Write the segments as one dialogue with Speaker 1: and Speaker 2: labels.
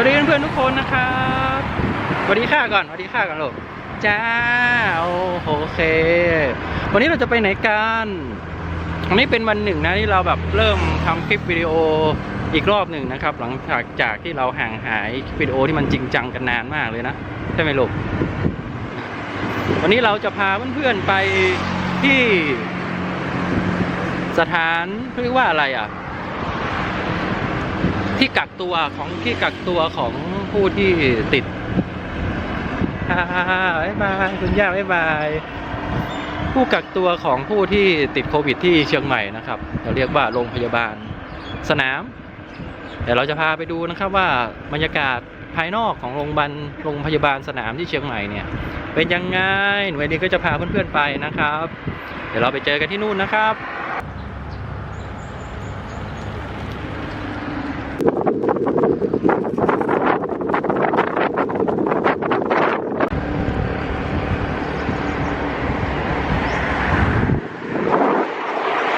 Speaker 1: วัสดีเพื่อนๆทุกคนนะครับสวัสดีค่าก่อนสวัสดีค่าก่อนลูกจ้าโอเค วันนี้เราจะไปไหนกันวันนี้เป็นวันหนึ่งนะที่เราแบบเริ่มทำคลิปวิดีโออีกรอบหนึ่งนะครับ หลังจากจากที่เราห่างหายคลิปวิดีโอที่มันจริงจังกันนานมากเลยนะใช่ไหมลูกวันนี้เราจะพาเพื่อนๆไปที่ สถานเรียกว่าอะไรอะ ที่กักตัวของที่กักตัวของผู้ที่ติดฮ่าฮ่าฮ่าบ๊ายบายคุณย่าบ๊ายบายผู้กักตัวของผู้ที่ติดโควิดที่เชียงใหม่นะครับเราเรียกว่าโรงพยาบาลสนามเดี๋ยวเราจะพาไปดูนะครับว่าบรรยากาศภายนอกของโรงพยาบาลโรงพยาบาลสนามที่เชียงใหม่เนี่ย เป็นยังไงหน่วยนี้ก็จะพาเพื่อนๆไปนะครับ เดี๋ยวเราไปเจอกันที่นู่นนะครับ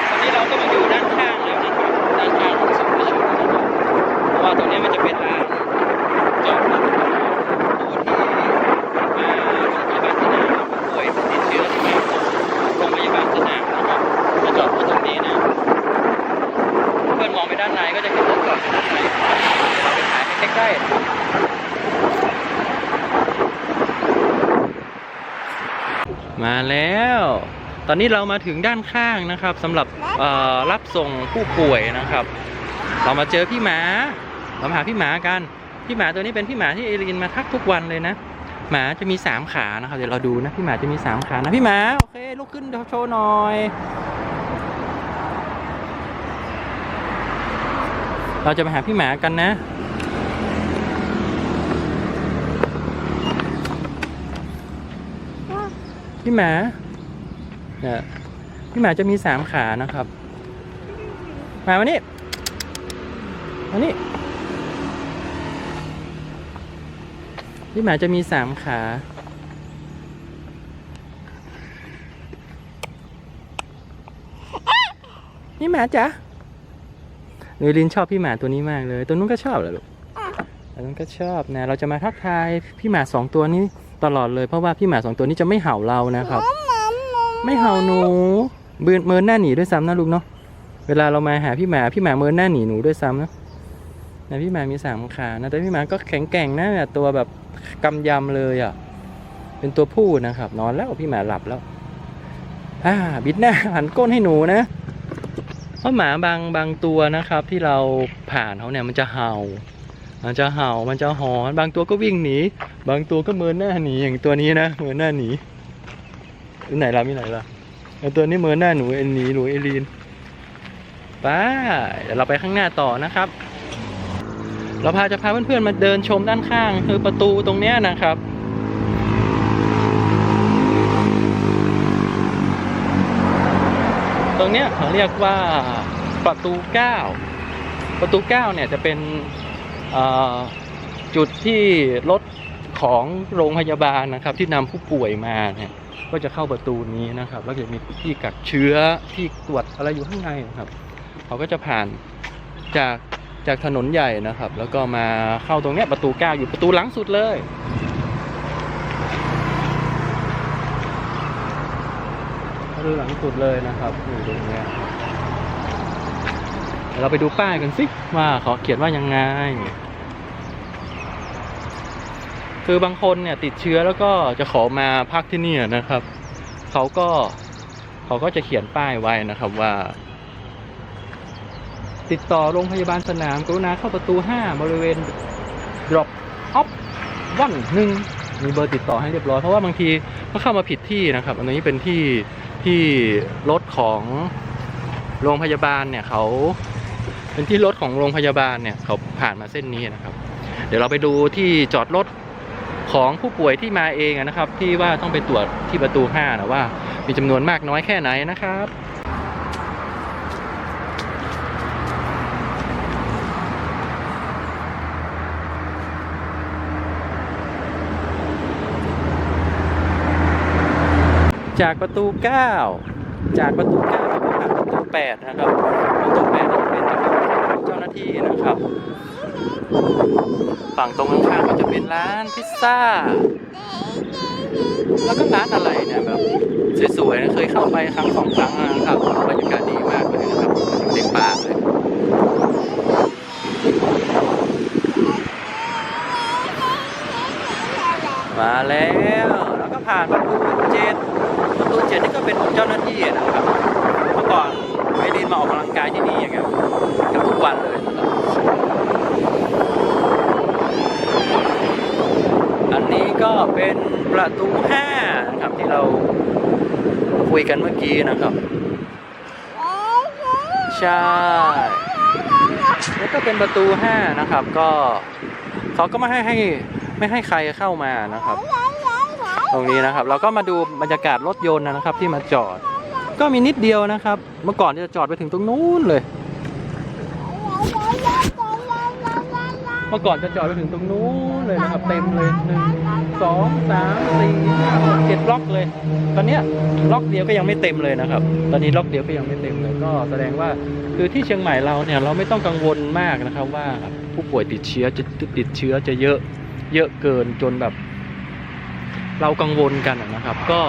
Speaker 1: ตอนนี้เราก็มาอยู่ด้านข้างแล้วนะครับ ด้านข้างของศูนย์ประชุมนะครับเพราะว่าตรงนี้มันจะเป็นลานจอดรถของผู้ที่มาโรงพยาบาลสนามผู้ป่วยติดเชื้อที่มาโรงพยาบาลสนามนะครับจะจอดรถตรงนี้นะ เพื่อนมองไปด้านในก็จะเห็นรถจอดอยู่ด้านในเราไปถ่ายให้ใกล้ๆ มาแล้ว ตอนนี้เรามาถึงด้านข้างนะครับสำหรับรับส่งผู้ป่วยนะครับ เรามาเจอพี่หมา เรามาหาพี่หมากัน พี่หมาตัวนี้เป็นพี่หมาที่เอลินมาทักทุกวันเลยนะ หมาจะมีสามขานะครับ เดี๋ยวเราดูนะพี่หมาจะมีสามขานะพี่หมาโอเคลุกขึ้นโชว์หน่อยเราจะไปหาพี่หมากันนะ พี่หมาเนี่ยพี่หมาจะมีสามขานะครับ มาวันนี้มานี่พี่หมาจะมีสามขานี่หมาจ๊ะเนยลินชอบพี่หมาตัวนี้มากเลย ตัวนู้นก็ชอบเหรอลูกตัวนู้นก็ชอบนะ เราจะมาทักทายพี่หมาสองตัวนี้ ตลอดเลยเพราะว่าพี่หมาสองตัวนี้จะไม่เห่าเรานะครับ ไม่เห่าหนูเบือนเมินหน้าหนีด้วยซ้ำนะลูกเนาะเวลาเรามาหาพี่หมาพี่หมาเมินหน้าหนีหนูด้วยซ้ำนะนะพี่หมามีสามขานะแต่พี่หมาก็แข็งแกร่งนะเนี่ยตัวแบบกำยำเลยอะเป็นตัวผู้นะครับ นอนแล้วพี่หมาหลับแล้วอ่าบิดหน้าหันก้นให้หนูนะเพราะหมาบางบางตัวนะครับ ที่เราผ่านเขาเนี่ยมันจะเห่า มันจะเห่ามันจะหอนบางตัวก็วิ่งหนี บางตัวก็เมินหน้าหนีอย่างตัวนี้นะเมินหน้าหนีอยู่ไหนล่ะมีไหนล่ะตัวนี้เมินหน้าหนูเอ็นหนีหนูเอลีนไปเดี๋ยวเราไปข้างหน้าต่อนะครับ เราพาจะพาเพื่อนๆมาเดินชมด้านข้าง คือประตูตรงเนี้ยนะครับตรงเนี้ยเขาเรียกว่าประตูเก้าประตูเก้าเนี่ยจะเป็น จุดที่รถของโรงพยาบาลนะครับ ที่นำผู้ป่วยมาเนี่ยก็จะเข้าประตูนี้นะครับ แล้วจะมีที่กักเชื้อที่ตรวจอะไรอยู่ข้างในนะครับเขาก็จะผ่านจากจากถนนใหญ่นะครับ แล้วก็มาเข้าตรงเนี้ยประตูเก้าอยู่ประตูหลังสุดเลย ประตูหลังสุดเลยนะครับอยู่ตรงเนี้ยเราไปดูป้ายกันสิว่าเขาเขียนว่ายังไง คือบางคนเนี่ยติดเชื้อแล้วก็จะขอมาพักที่นี่นะครับเขาก็เขาก็จะเขียนป้ายไว้นะครับว่า ติดต่อโรงพยาบาลสนามกรุณาเข้าประตู 5 บริเวณ drop off วันหนึ่งมีเบอร์ติดต่อให้เรียบร้อยเพราะว่าบางทีก็เข้ามาผิดที่นะครับ อันนี้เป็นที่ที่รถของโรงพยาบาลเนี่ยเขาเป็นที่รถของโรงพยาบาลเนี่ยเขาผ่านมาเส้นนี้นะครับ เดี๋ยวเราไปดูที่จอดรถ ของผู้ป่วยที่มาเองนะครับ ที่ว่าต้องไปตรวจที่ประตู5นะว่า มีจำนวนมากน้อยแค่ไหนนะครับจากประตู 9 จากประตู9เก็ผ่านประตู8นะครับ ประตู8เป็นเจ้าหน้าที่นะครับ ฝั่งตรงข้างก็จะเป็นร้านพิซซ่า แล้วก็ร้านอะไรเนี่ยแบบสวยๆนะเคยเข้าไปครั้งสองครั้งนะครับบรรยากาศดีมากเลยนะครับอยู่ในป่าเลยมาแล้วแล้วก็ผ่านประตูเจ็ดประตูเจ็ดนี่ก็เป็นของเจ้าหน้าที่นะครับ เมื่อก่อนไปดินมาออกกำลังกายที่นี่อย่างเงี้ยเกือบทุกวันเลยนะครับอันนี้ก็เป็นประตูห้านะครับที่เราคุ ยกันเมื่อกี้นะครับใช่แล้วก็เป็นประตูห้านะครับก็เขาก็ไม่ให้ให้ไม่ให้ใครเข้ามานะครับ ตรงนี้นะครับ เราก็มาดูบรรยากาศรถยนต์นะครับที่มาจอด ก็มีนิดเดียวนะครับ เมื่อก่อนจะจอดไปถึงตรงนู้นเลย เมื่อก่อนจะจอดไปถึงตรงนู้นเลยนะครับเต็มเลยหนึ่งสองสามสี่ห้าหกเจ็ดล็อกเลย ตอนเนี้ยล็อกเดียวก็ยังไม่เต็มเลยนะครับ ตอนนี้ล็อกเดียวก็ยังไม่เต็มเลยก็แสดงว่าคือที่เชียงใหม่เราเนี่ยเราไม่ต้องกังวลมากนะครับ ว่าผู้ป่วยติดเชื้อจะติดเชื้อจะเยอะเยอะเกินจนแบบ เรากังวลกันนะครับ ก็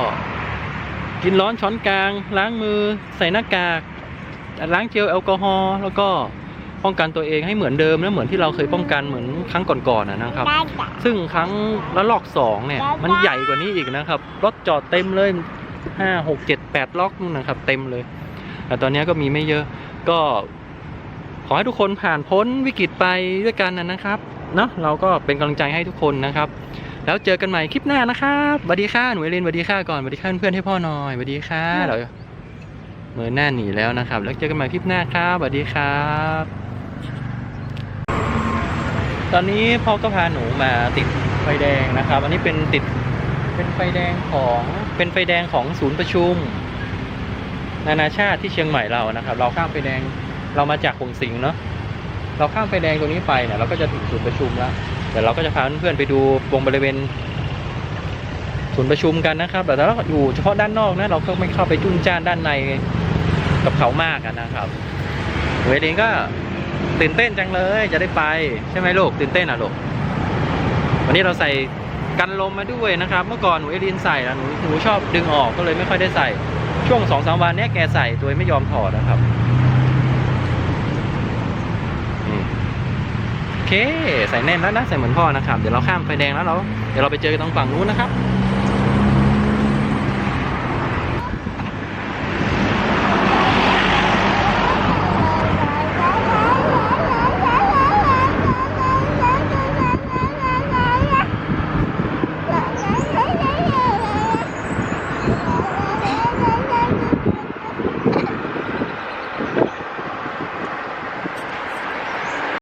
Speaker 1: กินร้อนช้อนกลาง ล้างมือใส่หน้ากากล้างเจลแอลกอฮอล์แล้วก็ ป้องกันตัวเองให้เหมือนเดิมนะเหมือนที่เราเคยป้องกันเหมือนครั้งก่อนๆนะนะครับซึ่งครั้งละลอกสองเนี่ย มันใหญ่กว่านี้อีกนะครับ รถจอดเต็มเลยห้าหกเจ็ดแปดล็อกนู่นนะครับ เต็มเลย แต่ตอนนี้ก็มีไม่เยอะก็ขอให้ทุกคนผ่านพ้นวิกฤตไปด้วยกันนะนะครับเนาะเราก็เป็นกำลังใจให้ทุกคนนะครับ แล้วเจอกันใหม่คลิปหน้านะครับสวัสดีค่ะหนูเอลินสวัสดีค่ะก่อนสวัสดีค่ะเพื่อนๆให้พ่อหน่อยสวัสดีค่ะเดี๋ยวเมือหน้าหนีแล้วนะครับ แล้วเจอกันใหม่คลิปหน้าครับสวัสดีครับ ตอนนี้พ่อก็พาหนูมาติดไฟแดงนะครับ อันนี้เป็นติดเป็นไฟแดงของเป็นไฟแดงของศูนย์ประชุม นานาชาติที่เชียงใหม่เรานะครับ เราข้ามไฟแดงเรามาจากหงสิงเนาะเราข้ามไฟแดงตรงนี้ไปเนี่ยเราก็จะถึงศูนย์ประชุมแล้วเดี๋ยวเราก็จะพาเพื่อนๆไปดูวงบริเวณศูนย์ประชุมกันนะครับแต่ถ้าเราอยู่เฉพาะด้านนอกนะเราก็ไม่เข้าไปจุ้นจ้านด้านในกับเขามากนะครับเวเองก็ ตื่นเต้นจังเลยจะได้ไปใช่ไหมลูกตื่นเต้นอะลูกวันนี้เราใส่กันลมมาด้วยนะครับ เมื่อก่อนหนูเอลินใส่นะหนูหนูชอบดึงออกก็เลยไม่ค่อยได้ใส่ช่วงสองสามวันนี้แกใส่โดยไม่ยอมถอดนะครับโอเค ใส่แน่นแล้วนะใส่เหมือนพ่อนะครับ เดี๋ยวเราข้ามไฟแดงแล้วเราเดี๋ยวเราไปเจอกันตรงฝั่งนู้นนะครับ